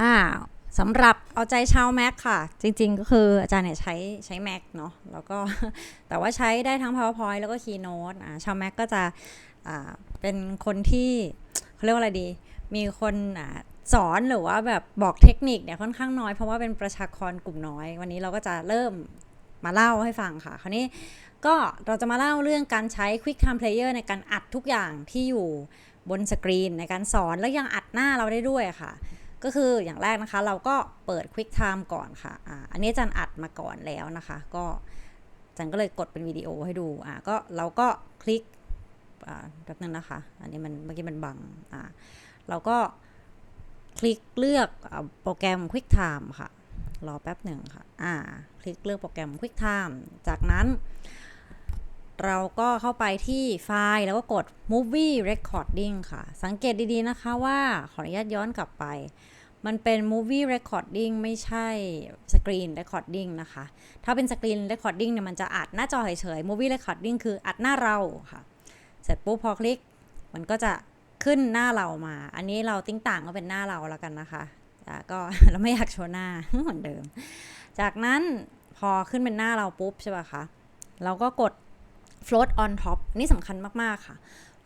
อ่าสำหรับเอาใจชาว Mac ค่ะ จริงๆก็คืออาจารย์เนี่ยใช้ใช้ Mac เนาะแล้วก็แต่ว่าใช้ได้ทั้ง PowerPoint แล้วก็ Keynote อ่าชาว Mac ก็จะอ่าเป็นคนที่เขาเรียกว่าอะไรดี มีคนอ่าสอนหรือว่าแบบบอกเทคนิคเนี่ยค่อนข้างน้อยเพราะว่าเป็นประชากรกลุ่มน้อย วันนี้เราก็จะเริ่มมาเล่าให้ฟังค่ะ คราวนี้ก็เราจะมาเล่าเรื่องการใช้ Quick Time Player ในการอัดทุกอย่างที่อยู่บนสกรีนในการสอนแล้วยังอัดหน้าเราได้ด้วยค่ะ ก็คืออย่างแรกนะคะ เราก็เปิด Quick Time ก่อนค่ะอ่าอันนี้จันอัดมาก่อนแล้วนะคะ ก็จันก็เลยกดเป็นวิดีโอให้ดูอ่าก็เราก็คลิกอ่าแป๊บนึงนะคะ อันนี้มันเมื่อกี้มันบังอ่าเราก็คลิกเลือกอโปรแกรม Quick Time ค่ะ รอแป๊บหนึ่งค่ะ อ่า คลิกเลือกโปรแกรม Quick Time จากนั้น เราก็เข้าไปที่ไฟล์แล้วก็กด movie recording ค่ะ สังเกตดีๆนะคะว่าขออนุญาตย้อนกลับไป มันเป็น movie recording ไม่ใช่ screen recording นะคะ ถ้าเป็น screen recording เนี่ยมันจะอัดหน้าจอเฉยๆ movie recording คืออัดหน้าเราค่ะ เสร็จปุ๊บพอคลิก มันก็จะขึ้นหน้าเรามา อันนี้เราติ้งต่างก็เป็นหน้าเราแล้วกันนะคะก็เราไม่อยากโชว์หน้าเหมือนเดิม จากนั้นพอขึ้นเป็นหน้าเราปุ๊บใช่ป่ะคะ เราก็กด float on top อันนี่สำคัญมาก ๆ ค่ะ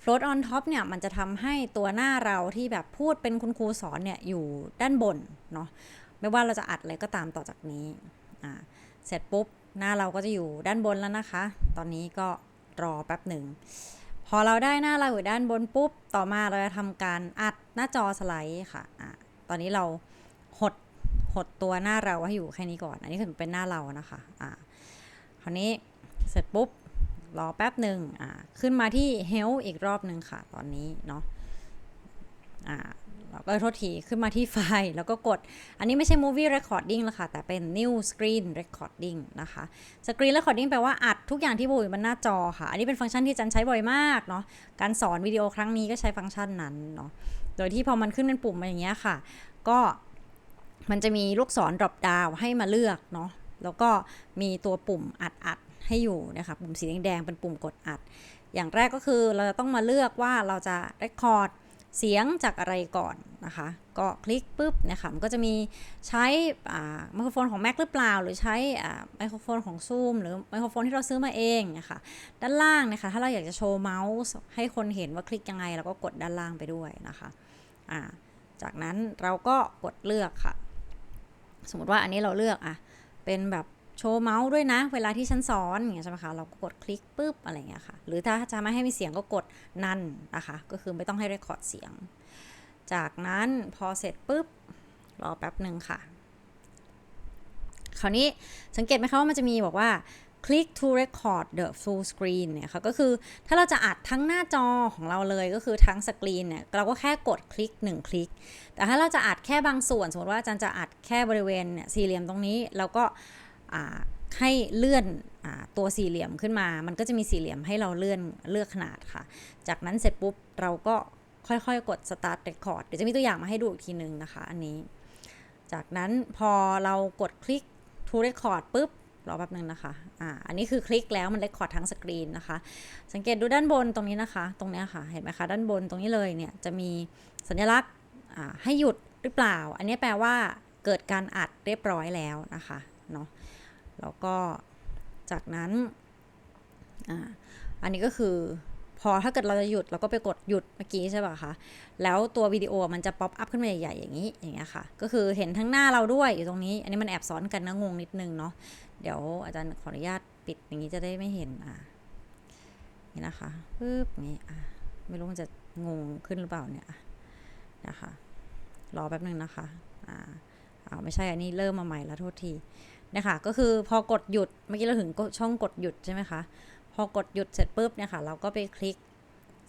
float on top เนี่ยมันจะทำให้ตัวหน้าเราที่แบบพูดเป็นคุณครูสอนเนี่ยอยู่ด้านบนเนาะไม่ว่าเราจะอัดอะไรก็ตามต่อจากนี้อ่าเสร็จปุ๊บหน้าเราก็จะอยู่ด้านบนแล้วนะคะ ตอนนี้ก็รอแป๊บหนึ่ง พอเราได้หน้าเราอยู่ด้านบนปุ๊บ ต่อมาเราจะทำการอัดหน้าจอสไลด์ค่ะอ่าตอนนี้เราหดหดตัวหน้าเราให้อยู่แค่นี้ก่อน อันนี้คือเป็นหน้าเรานะคะอ่าคราวนี้เสร็จปุ๊บ รอแป๊บหนึ่งอ่าขึ้นมาที่ Health อีกรอบหนึ่งค่ะ ตอนนี้เนาะอ่าเราก็โทษทีขึ้นมาที่ไฟล์แล้วก็กด อันนี้ไม่ใช่ Movie Recording แล้วค่ะ แต่เป็น New Screen Recording นะคะ Screen Recording แปลว่าอัดทุกอย่างที่อยู่บนหน้าจอค่ะ อันนี้เป็นฟังก์ชันที่จันใช้บ่อยมากเนาะ การสอนวิดีโอครั้งนี้ก็ใช้ฟังก์ชันนั้นเนาะ โดยที่พอมันขึ้นเป็นปุ่มมาอย่างเงี้ยค่ะ ก็มันจะมีลูกศร drop down ให้มาเลือกเนาะ แล้วก็มีตัวปุ่มอัดอัด ให้อยู่นะคะปุ่มสีแดงๆเป็นปุ่มกดอัด อย่างแรกก็คือเราจะต้องมาเลือกว่าเราจะ record เสียงจากอะไรก่อนนะคะ ก็คลิกปุ๊บเนี่ยค่ะมันก็จะมีใช้ไมโครโฟนของ Mac หรือเปล่า หรือใช้ไมโครโฟนของ Zoom หรือไมโครโฟนที่เราซื้อมาเองนะคะด้านล่างนะคะ ถ้าเราอยากจะโชว์เมาส์ให้คนเห็นว่าคลิกยังไงเราก็กดด้านล่างไปด้วยนะคะะจากนั้นเราก็กดเลือกค่ะ สมมติว่าอันนี้เราเลือกอะเป็นแบบ โชว์เมาส์ด้วยนะ เวลาที่ฉันสอนอย่างเงี้ยใช่ไหมคะเราก็กดคลิกปุ๊บอะไรเงี้ยค่ะ หรือถ้าจะไม่ให้มีเสียงก็กดนั่นนะคะ ก็คือไม่ต้องให้เรคคอร์ดเสียง จากนั้นพอเสร็จปุ๊บรอแป๊บหนึ่งค่ะ คราวนี้สังเกตไหมคะว่ามันจะมีบอกว่า click to record the full screen เนี่ยค่ะก็คือถ้าเราจะอัดทั้งหน้าจอของเราเลยก็คือทั้งสกรีนเนี่ยเราก็แค่กดคลิก 1 คลิก แต่ถ้าเราจะอัดแค่บางส่วน สมมติว่าอาจารย์จะอัดแค่บริเวณเนี่ยสี่เหลี่ยมตรงนี้ เราก็ ให้เลื่อนอตัวสี่เหลี่ยมขึ้นมา มันก็จะมีสี่เหลี่ยมให้เราเลื่อนเลือกขนาดค่ะ จากนั้นเสร็จปุ๊บเราก็ค่อยๆ กด start record เดี๋ยวจะมีตัวอย่างมาให้ดูอีกทีนึงนะคะ อันนี้ จากนั้นพอเรากดคลิก to record ปุ๊บรอแป๊บนึงนะคะ อ่า อันนี้คือคลิกแล้วมัน record ทั้งสกรีนนะคะ สังเกตดูด้านบนตรงนี้นะคะ ตรงนี้ค่ะ เห็นไหมคะ ด้านบนตรงนี้เลยเนี่ยจะมีสัญลักษณ์ให้หยุดหรือเปล่า อันนี้แปลว่าเกิดการอัดเรียบร้อยแล้วนะคะ เนาะ แล้วก็จากนั้นออันนี้ก็คือพอถ้าเกิดเราจะหยุดเราก็ไปกดหยุดเมื่อกี้ใช่ป่ะคะแล้วตัววิดีโอมันจะป๊อปอัพขึ้นมาใหญ่ๆอย่างนี้อย่างเงี้ยค่ะ ก็คือเห็นทั้งหน้าเราด้วยอยู่ตรงนี้ อันนี้มันแอบซ้อนกันนะงงนิดนึงเนาะเดี๋ยวอาจารย์ขออนุญาตปิดอย่างนี้จะได้ไม่เห็นอะนี่นะคะปึ๊บนี่อะไม่รู้มันจะงงขึ้นหรือเปล่าเนี่ยนะคะรอแป๊บนึงนะคะอ่าอาไม่ใช่อันนี้เริ่มมาใหม่แล้วโทษที นะคะก็คือพอกดหยุดเมื่อกี้เราถึงช่องกดหยุดใช่ไหมคะพอกดหยุดเสร็จปุ๊บเนี่ยค่ะ เราก็ไปคลิก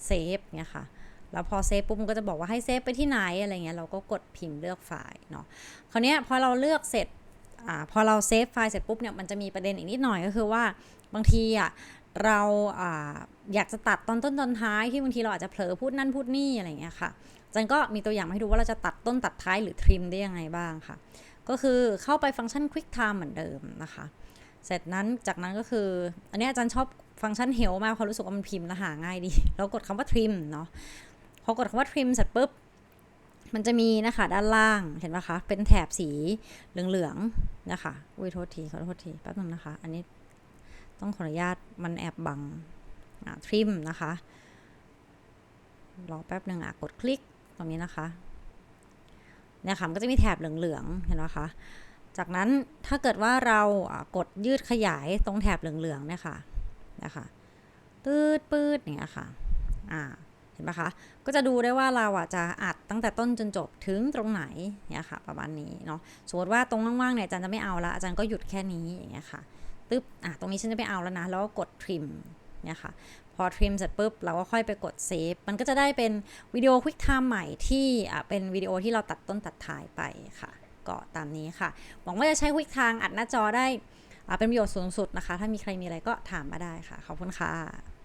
เซฟเนี่ยค่ะแล้วพอเซฟปุ๊บมันก็จะบอกว่าให้เซฟไปที่ไหนอะไรเงี้ยเราก็กดพิมพ์เลือกไฟล์เนาะคราวนี้พอเราเลือกเสร็จอ่าพอเราเซฟไฟล์เสร็จปุ๊บเนี่ยมันจะมีประเด็นอีกนิดหน่อยก็คือว่าบางทีอะเราอ่าอยากจะตัดตอนต้นตอนท้ายที่บางทีเราอาจจะเผลอพูดนั่นพูดนี่อะไรเงี้ยค่ะจันก็มีตัวอย่างมาให้ดูว่าเราจะตัดต้นตัดท้ายหรือทริมได้ยังไงบ้างค่ะ ก็คือเข้าไปฟังก์ชัน Quick Time เหมือนเดิมนะคะ เสร็จนั้นจากนั้นก็คือ อันนี้อาจารย์ชอบฟังก์ชันเฮลมากเพราะรู้สึกว่ามันพิมพ์และหาง่ายดี แล้วกดคำว่า trim เนาะพอกดคำว่า trim เสร็จปุ๊บ มันจะมีนะคะด้านล่างเห็นไหมคะ เป็นแถบสีเหลืองๆนะคะอุ้ยโทษทีขอโทษทีแป๊บนึงนะคะ อันนี้ต้องขออนุญาตมันแอบบังทริมนะคะรอแป๊บหนึ่งอะกดคลิกตรงนี้นะคะ เนี่ยค่ะมันก็จะมีแถบเหลืองๆเห็นไหมคะจากนั้นถ้าเกิดว่าเรากดยืดขยายตรงแถบเหลืองๆเนี่ยค่ะนะคะตืดปืดอย่างเงี้ยค่ะอ่าเห็นปะคะก็จะดูได้ว่าเราอะจะอัดตั้งแต่ต้นจนจบถึงตรงไหนเนี่ยค่ะ ประมาณนี้เนาะสมมติว่าตรงว่างๆเนี่ยอาจารย์จะไม่เอาละอาจารย์ก็หยุดแค่นี้อย่างเงี้ยค่ะตึ๊บอะตรงนี้ฉันจะไม่เอาแล้วนะแล้วก็กด trim เนี่ยค่ะ พอทริมเสร็จปุ๊บ เราก็ค่อยไปกดเซฟมันก็จะได้เป็นวิดีโอควิกไทม์ใหม่ที่เป็นวิดีโอที่เราตัดต้นตัดท้ายไปค่ะ ก็ตามนี้ค่ะ หวังว่าจะใช้ควิกทางอัดหน้าจอได้เป็นประโยชน์สูงสุดนะคะ ถ้ามีใครมีอะไรก็ถามมาได้ค่ะ ขอบคุณค่ะ